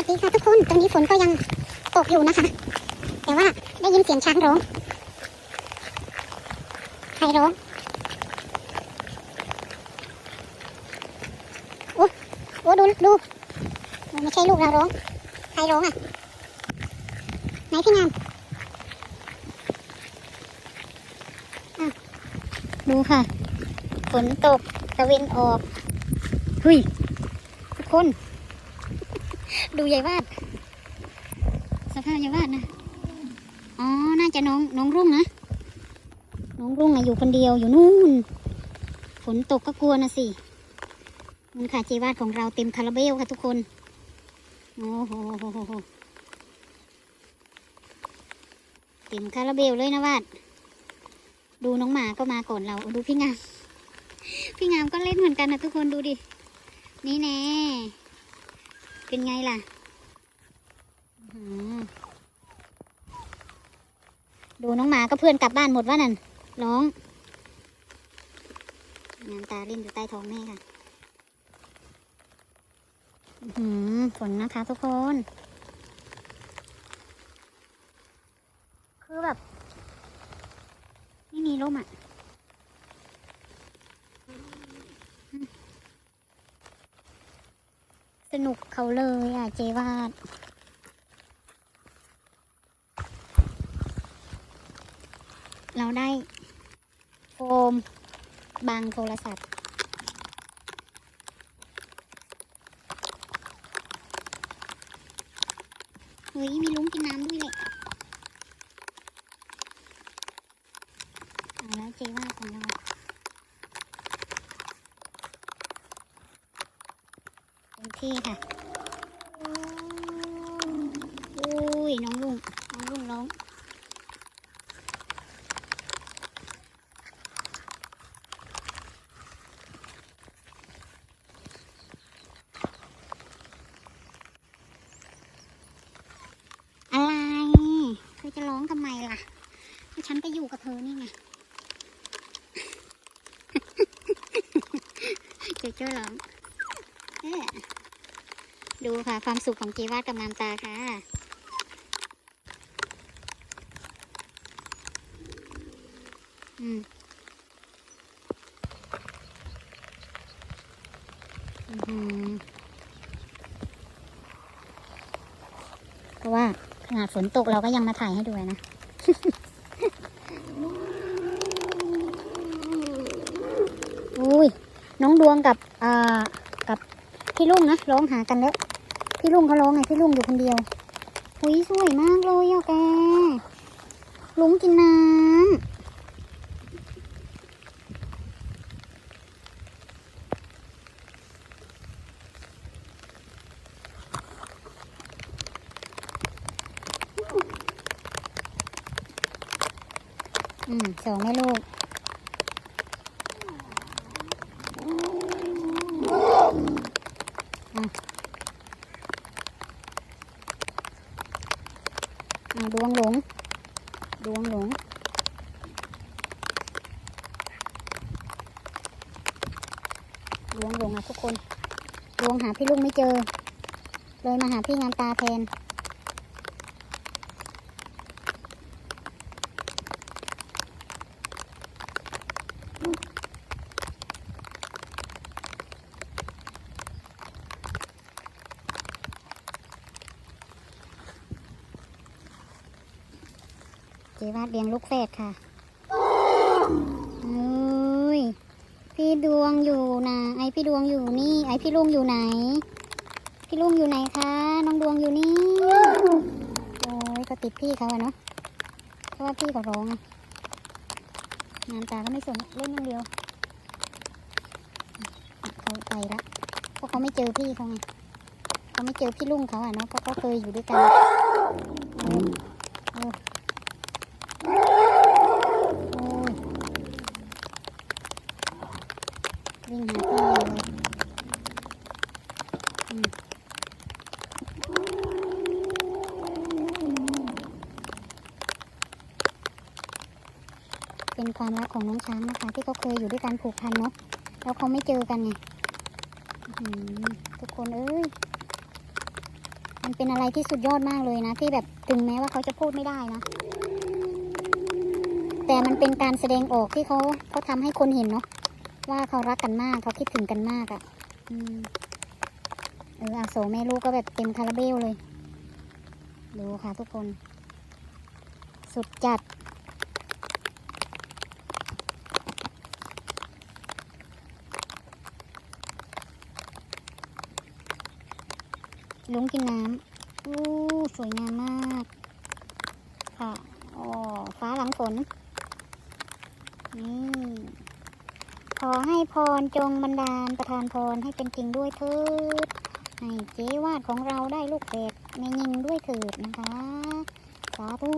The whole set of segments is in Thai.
วัสดีค่ะทุกคน ตอนนี้ฝนก็ยังตกอยู่นะคะ แต่ว่าได้ยินเสียงช้างร้อง ใครร้องโอ้โอ้ดูดูไม่ใช่ลูกเราร้อง ใครร้องอะ ไหนพี่งามดูค่ะ ฝนตกตะเวนออกเฮ้ยทุกคน ดูยายวาด สภาพยายวาดนะ อ๋อ น่าจะน้องน้องรุ่งนะ น้องรุ่งอะอยู่คนเดียวอยู่นู่น ฝนตกก็กลัวนะสิมันค่ะเจวาดของเราเต็มคาราเบลค่ะทุกคน โอ้โหเต็มคาราเบลเลยนะวาด ดูน้องหมาก็มาก่อนเรา ดูพี่งาม พี่งามก็เล่นเหมือนกันนะทุกคนดูดิ นี่แน่ เป็นไงล่ะ ดูน้องหมาก็เพื่อนกลับบ้านหมดว่านั่นร้องงามตาเล่นอยู่ใต้ท้องแม่ค่ะหือฝนนะคะทุกคน คือแบบ ไม่มีร่มอะสนุกเขาเลยอะเจวาด เราได้โฟมบางโทรศัพท์ เฮ้ย มีลุงกินน้ำด้วยเลยเอาแล้วเจวาดของเราเต็มที่ค่ะ อุ้ย น้องลุง น้องลุงร้อง อะไร เธอจะร้องทำไมล่ะก็ฉันก็อยู่กับเธอนี่ไง เจอเจ้าร้องดูค่ะ ความสุขของเจวาดกับงามตาค่ะ อืมเพราะว่าขนาดฝนตกเราก็ยังมาถ่ายให้ดูนะ อุ้ย น้องดวงกับอ่ากับพี่ลุงนะร้องหากันแล้ว พี่ลุงเขาร้องไงพี่ลุงอยู่คนเดียวอุ้ยสวยมากเลยอะแกลุงกินน้ำอืมสองแม่ลูก อะอะดวงหลง ดวงหลง ดวงหลงอะทุกคน ดวงหาพี่ลุงไม่เจอ เลยมาหาพี่งามตาแทน เจวาดเลี้ยงลูกแฝดค่ะเอ้ย พี่ดวงอยู่นะไอพี่ดวงอยู่นี่ ไอพี่ลุงอยู่ไหน พี่ลุงอยู่ไหนคะ น้องดวงอยู่นี่ โอ้ยก็ติดพี่เขาอะเนาะ เพราะว่าพี่เขาร้องงานตาก็ไม่สนเล่นอย่างเดียวเขาไปละเพราะเขาไม่เจอพี่เขาไงเขาไม่เจอพี่ลุงเขาอะเนาะเพราะเขาเคยอยู่ด้วยกันโอ้ยโอ้ย โอ้ยวิ่งหาพี่เลยอืมเป็นความรัก ของน้องช้างนะคะ ที่เขาเคยอยู่ด้วยกันผูกพันเนาะแล้วเขาไม่เจอกันไงทุกคนเอ้ยมันเป็นอะไรที่สุดยอดมากเลยนะ ที่แบบถึงแม้ว่าเขาจะพูดไม่ได้นะแต่มันเป็นการแสดงออกที่เขาเขาทำให้คนเห็นเนาะว่าเขารักกันมากเขาคิดถึงกันมากอะ่ะอืมเอออาโศแม่ลูกก็แบบเต็มคาราเบลเลย ดูค่ะทุกคน สุดจัด ลุงกินน้ำอู้สวยงามมากค่ะอ๋อฟ้าหลังฝนนี่ขอให้พรจงบันดาลประทานพรให้เป็นจริงด้วยเถิดให้เจวาดของเราได้ลูกแฝดในยิงด้วยเถิดนะคะสาธุ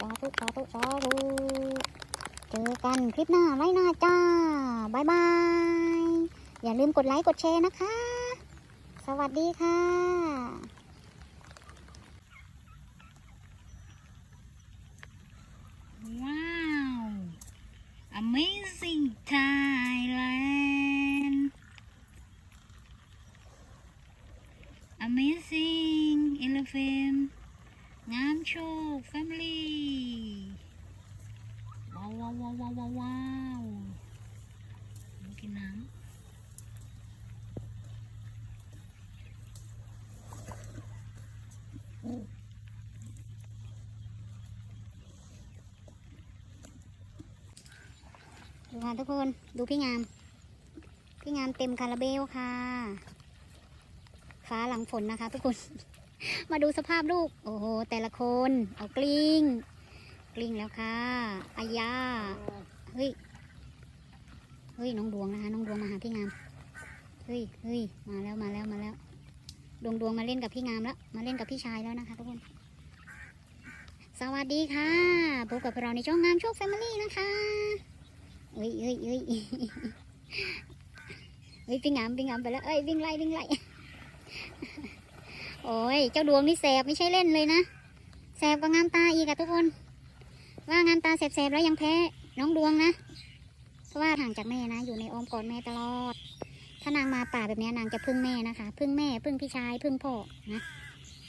สาธุสาธุสาธุเจอกันคลิปหน้าไว้หน้าจ้าบายบาย อย่าลืมกดไลค์กดแชร์นะคะ วัสดีค่ะ Wow! Amazing Thailand! Amazing Elephant งามโชค Family ว้าวว้าวว้าวว้าวว้าวว้าวกินน้ำ ค่ะทุกคนดูพี่งาม พี่งามเต็มคาราเบลค่ะ ฟ้าหลังฝนนะคะ ทุกคน มาดูสภาพลูก โอ้โห แต่ละคน เอากลิ้ง กลิ้งแล้วค่ะอายาเฮ้ย เฮ้ย น้องดวงนะคะ น้องดวงมาหาพี่งาม เฮ้ยเฮ้ยมาแล้วมาแล้วมาแล้ว ดวงดวงมาเล่นกับพี่งามแล้ว มาเล่นกับพี่ชายแล้วนะคะ ทุกคน สวัสดีค่ะ พบกับเราในช่องงามโชคแฟมิลี่นะคะ เอ้ยเอ้ยเอ้ยเฮ้ยพี่งามพี่งามไปแล้วเอ้ยวิ่งไล่วิ่งไล่โอ้ยเจ้าดวงนี่แสบไม่ใช่เล่นเลยนะแสบกว่างามตาอีกอะทุกคน ว่างามตาแสบๆแล้วยังแพ้น้องดวงนะเพราะว่าห่างจากแม่นะ อยู่ในอ้อมกอดแม่ตลอด ถ้านางมาป่าแบบนี้นางจะพึ่งแม่นะคะ พึ่งแม่พึ่งพี่ชายพึ่งพ่อนะ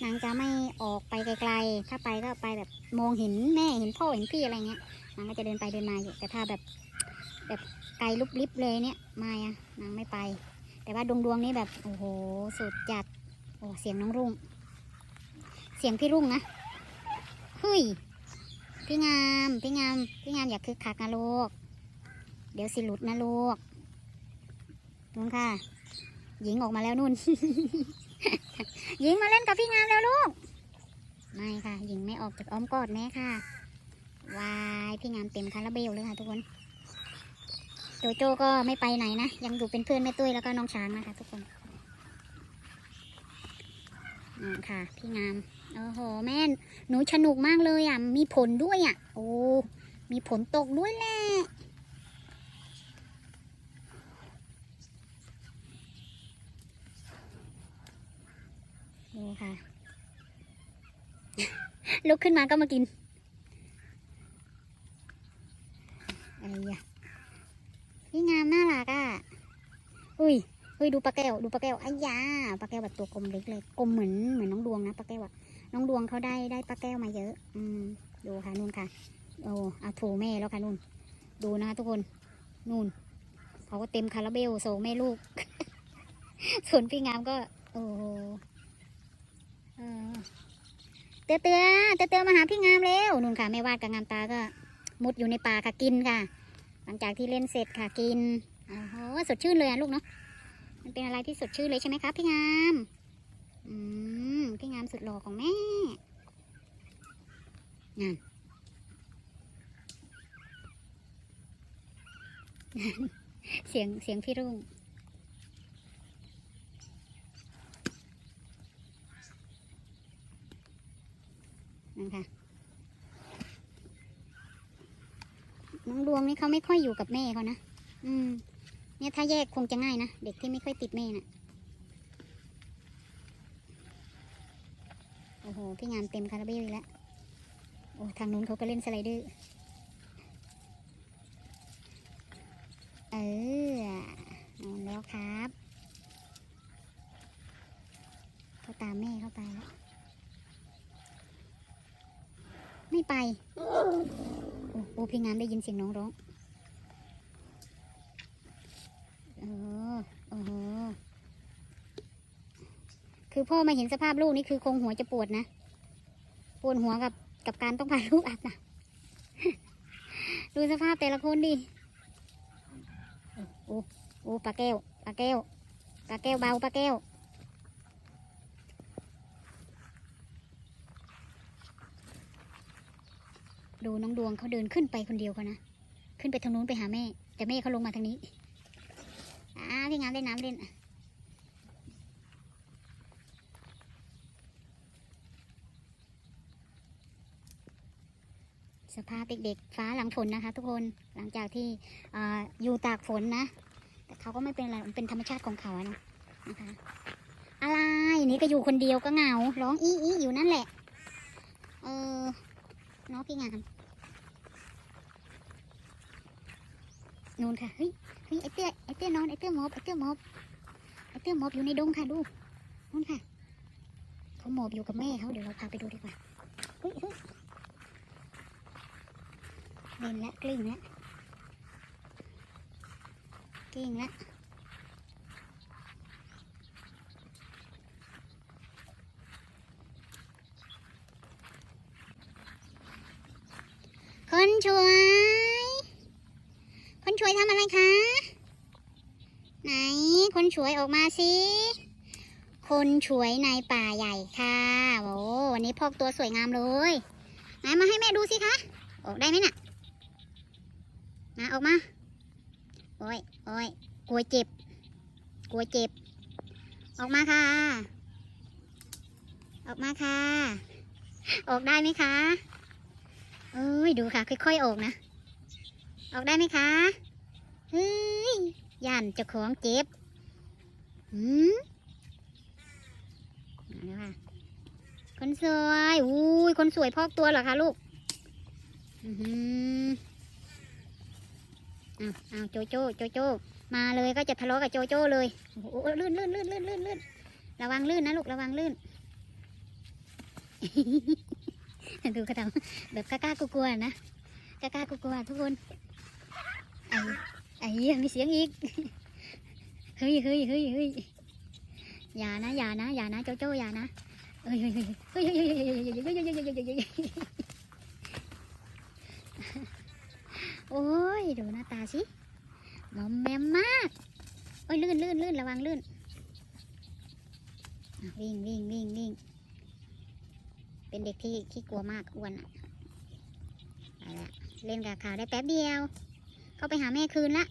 นางจะไม่ออกไปไกลๆ ถ้าไปก็ไปแบบมองเห็นแม่เห็นพ่อเห็นพี่อะไรเงี้ย นางก็จะเดินไปเดินมาอยู่ แต่ถ้าแบบ แบบไกลลุบลิบเลยเนี่ยไม่อะนางไม่ไป แต่ว่าดวงดวงนี่แบบโอ้โหสุดจัดโอ้เสียงน้องรุ่ง เสียงพี่รุ่งนะเฮ้ยพี่งามพี่งามพี่งามอย่าคึกคักนะลูกเดี๋ยวสิหลุดนะลูกนู่นค่ะ หญิงออกมาแล้วนู่น หญิงมาเล่นกับพี่งามแล้วลูก ไม่ค่ะ หญิงไม่ออกจากอ้อมกอดแม่ค่ะ วาย พี่งามเต็มคาราเบลเลยค่ะทุกคน โจโจ้ก็ไม่ไปไหนนะ ยังอยู่เป็นเพื่อนแม่ตุ้ยแล้วก็น้องช้างนะคะ ทุกคนอืมค่ะ พี่งาม โอ้โห แม่หนูสนุกมากเลยอะ มีผลด้วยอะ โอ้ มีผลตกด้วยแหละดูค่ะ ลุกขึ้นมาก็มากินไอ้ยะ พี่งามน่ารักอะ อุ้ยอุ้ยดูปลาแก้ว ดูปลาแก้วไอ้ยาปลาแก้วแบบตัวกลมเล็กเลย กลมเหมือนเหมือนน้องดวงนะปลาแก้วอะน้องดวงเขาได้ได้ปลาแก้วมาเยอะ อืม ดูค่ะนู่นค่ะ โอ้เอาโถแม่แล้วค่ะนู่น ดูนะคะทุกคนนู่นเขาก็เต็มคาราเบลโซแม่ลูก ส่วนพี่งามก็ โอ้โหเออเตือเตือเตือเตือมาหาพี่งามเร็วนู่นค่ะแม่วาดกับงามตาก็ มุดอยู่ในป่าค่ะกินค่ะ หลังจากที่เล่นเสร็จค่ะกินโอ้โหสดชื่นเลยอะลูกเนาะมันเป็นอะไรที่สดชื่นเลยใช่ไหมครับพี่งามอืมพี่งามสุดหล่อของแม่งานเสียงเสียงพี่รุ่งนั่นค่ะ น้องดวงนี่เขาไม่ค่อยอยู่กับแม่เขานะ อืม เนี่ยถ้าแยกคงจะง่ายนะ เด็กที่ไม่ค่อยติดแม่น่ะ โอ้โห พี่งามเต็มคาราเบลอีกแล้ว โอ้ทางนู้นเขาก็เล่นสไลเดอร์ เออเอาแล้วครับเขาตามแม่เข้าไปแล้ว ไม่ไป อ้โอ้พี่งามได้ยินเสียงน้องร้องเออโอ้โหคือพ่อมาเห็นสภาพลูกนี่คือคงหัวจะปวดนะ ปวดหัวกับกับการต้องพาลูกอาบน้ำดูสภาพแต่ละคนดิโอ้โอ้โอ้ปลาแก้วปลาแก้วปลาแก้วเบาปลาแก้ว ดูน้องดวงเขาเดินขึ้นไปคนเดียวเขานะ ขึ้นไปทางนู้นไปหาแม่ แต่แม่เขาลงมาทางนี้อ่าพี่งามเล่นน้ำเล่นสภาพเด็กๆฟ้าหลังฝนนะคะ ทุกคนหลังจากที่ออยู่ตากฝนนะ แต่เขาก็ไม่เป็นไรมันเป็นธรรมชาติของเขานะนะคะ อะไรนี่ก็อยู่คนเดียวก็เหงาร้องอี้อี้อยู่นั่นแหละ เออ น้องพี่งามนูนค่ะ เฮ้ย เฮ้ยไอเตี้ยไอเตี้ยนอนไอเตี้ยมอบไอเตี้ยมอบไอเตี้ยมอบอยู่ในดงค่ะดูนู่นค่ะเขาหมอบอยู่กับแม่เขาเดี๋ยวเราพาไปดูดีกว่า เฮ้ยเฮ้ยเล่นแล้วกลิ้งแล้วกลิ้งแล้วคนช่วย คนช่วยทำอะไรคะ ไหน คนช่วยออกมาสิคนช่วยในป่าใหญ่ค่ะโอ้วันนี้พอกตัวสวยงามเลยไหนมาให้แม่ดูสิคะออกได้ไหมน่ะมาออกมาโอ้ยโอ้ยกลัวเจ็บ กลัวเจ็บ ออกมาค่ะ ออกมาค่ะ ออกได้ไหมคะเอ้ยดูค่ะ ค่อยๆออกนะ ออกได้ไหมคะเฮ้ยย่านเจ้าของเจ็บ หืมมาแล้วค่ะคนสวยอุ้ยคนสวยพอกตัวเหรอคะลูก อือหืออ้าวอ้าวโจโจโจโจ มาเลยก็จะทะเลาะกับโจโจเลย โอ้โหลื่นลื่นลื่นลื่นลื่นลื่นระวังลื่นนะลูกระวังลื่น ดูเขาทำแบบกล้าๆกลัวๆนะกล้าๆกลัวๆทุกคนไอ้ไอ้มีเสียงอีก เฮ้ยเฮ้ยเฮ้ยเฮ้ยอย่านะอย่านะอย่านะโจโจอย่านะเฮ้ยเฮ้ยเฮ้ยเฮ้ยเฮ้ยเฮ้ยเฮ้ยเฮ้ยเฮ้ยเฮ้ยเฮ้ยเฮ้ยโอ้ยดูหน้าตาสิมอมแมมมากโอ้ยลื่นลื่นลื่นระวังลื่นวิ่งวิ่งวิ่งวิ่งเป็นเด็กที่ที่กลัวมากอ้วนอะไปละเล่นกับเขาวได้แป๊บเดียว เข้าไปหาแม่คืนละ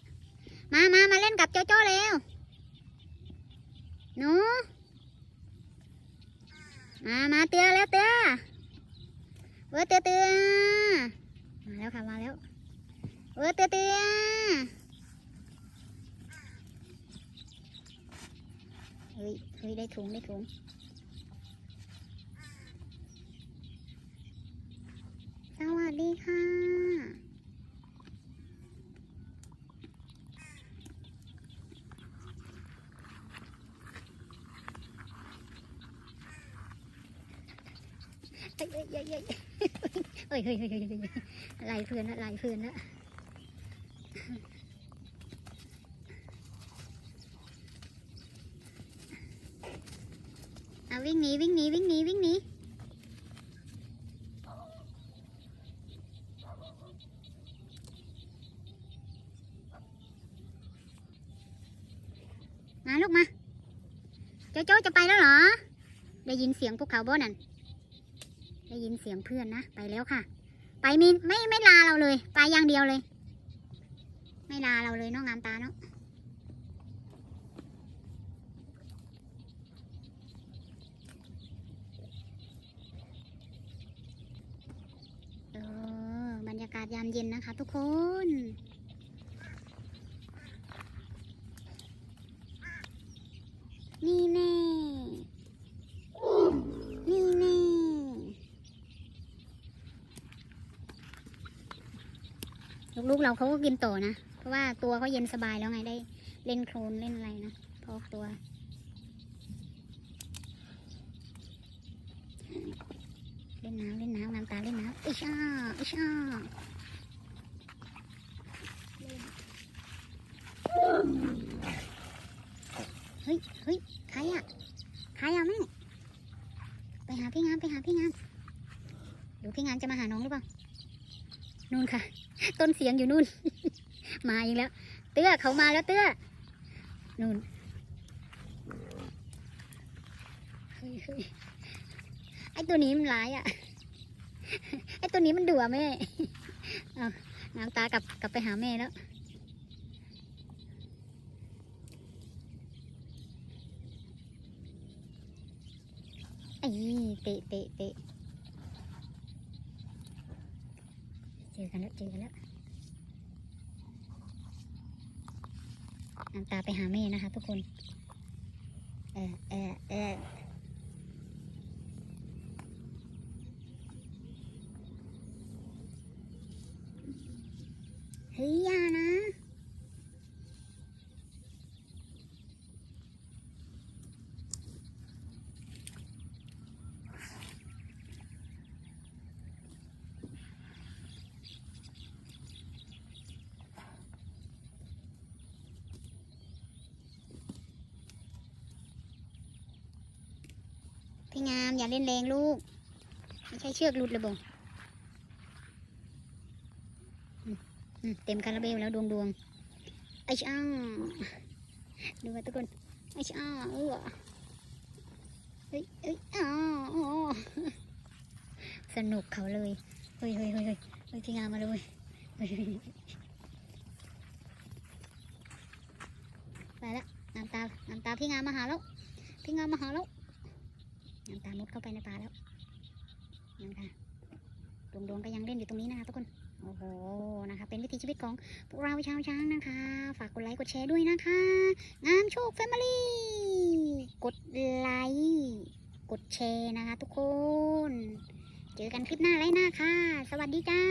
มามามาเล่นกับโจโจ้เร็ว หนูมามาเตือแล้วเตือเวอเตือเตือมาแล้วค่ะมาแล้วเวอเตือเตือเฮ้ยเฮ้ยได้ถุงได้ถุง เฮ้ยเฮ้ยเฮ้ยอะไรเพื่อนละลายเพื่อนละเอาวิ่งหนีวิ่งหนีวิ่งหนีวิ่งหนีมาลูกมา โจโจจะไปแล้วเหรอ ได้ยินเสียงพวกเขาบ่นั่น ได้ยินเสียงเพื่อนนะ ไปแล้วค่ะ ไปมีไม่ไม่ลาเราเลย ไปอย่างเดียวเลย ไม่ลาเราเลยน้องงามตาเนาะเออบรรยากาศยามเย็นนะคะ ทุกคนแน่ นี่แน่ ลูกเราเขาก็กินต่อนะ เพราะว่าตัวเขาเย็นสบายแล้วไงได้เล่นโคลนเล่นอะไรนะพอกตัว เล่นน้ำเล่นน้ำน้ำตาเล่นน้ำอิช่าอิช่าเฮ้ยเฮ้ยใครอะใครอะแม่ไปหาพี่งามไปหาพี่งามเดี๋ยวพี่งามจะมาหาน้องหรือเปล่านู่นค่ะ ต้นเสียงอยู่นู่น มาอีกแล้ว เตื้อเขามาแล้วเตื้อนู่นเฮ้ยเฮ้ยไอตัวนี้มันร้ายอะ ไอตัวนี้มันดุอะแม่เอาน้ำตากลับกลับไปหาแม่แล้วไอ้เตะเตะเตะเจ อกันแล้วเจอกันแล้วน้ำตาไปหาแม่นะคะทุกคน เออเออเออเฮ้ยยานะ พี่งามอย่าเล่นแรงลูก ไม่ใช่เชือกหลุดเลยบ่อืมอืมเต็มคาราเบลแล้วดวงดวงไอ้ช่างดูมาทุกคนไอ้ช่างเออเฮ้ยเอ้ยอ้าวอ๋อสนุกเขาเลยเฮ้ยเฮ้ยเฮ้ยเฮ้ยพี่งามมาเลยเฮ้ยเฮ้ยไปแล้วน้ำตาน้ำตาพี่งามมาหาแล้วพี่งามมาหาแล้ว น้ำตามุดเข้าไปในป่าแล้วนั่นค่ะดวงดวงๆก็ยังเล่นอยู่ตรงนี้นะคะทุกคนโอ้โหนะคะ เป็นวิถีชีวิตของพวกเราชาวช้างนะคะ ฝากกดไลค์กดแชร์ด้วยนะคะ งามโชคแฟมิลี่กดไลค์กดแชร์นะคะทุกคน เจอกันคลิปหน้าไลค์หน้าค่ะ สวัสดีจ้า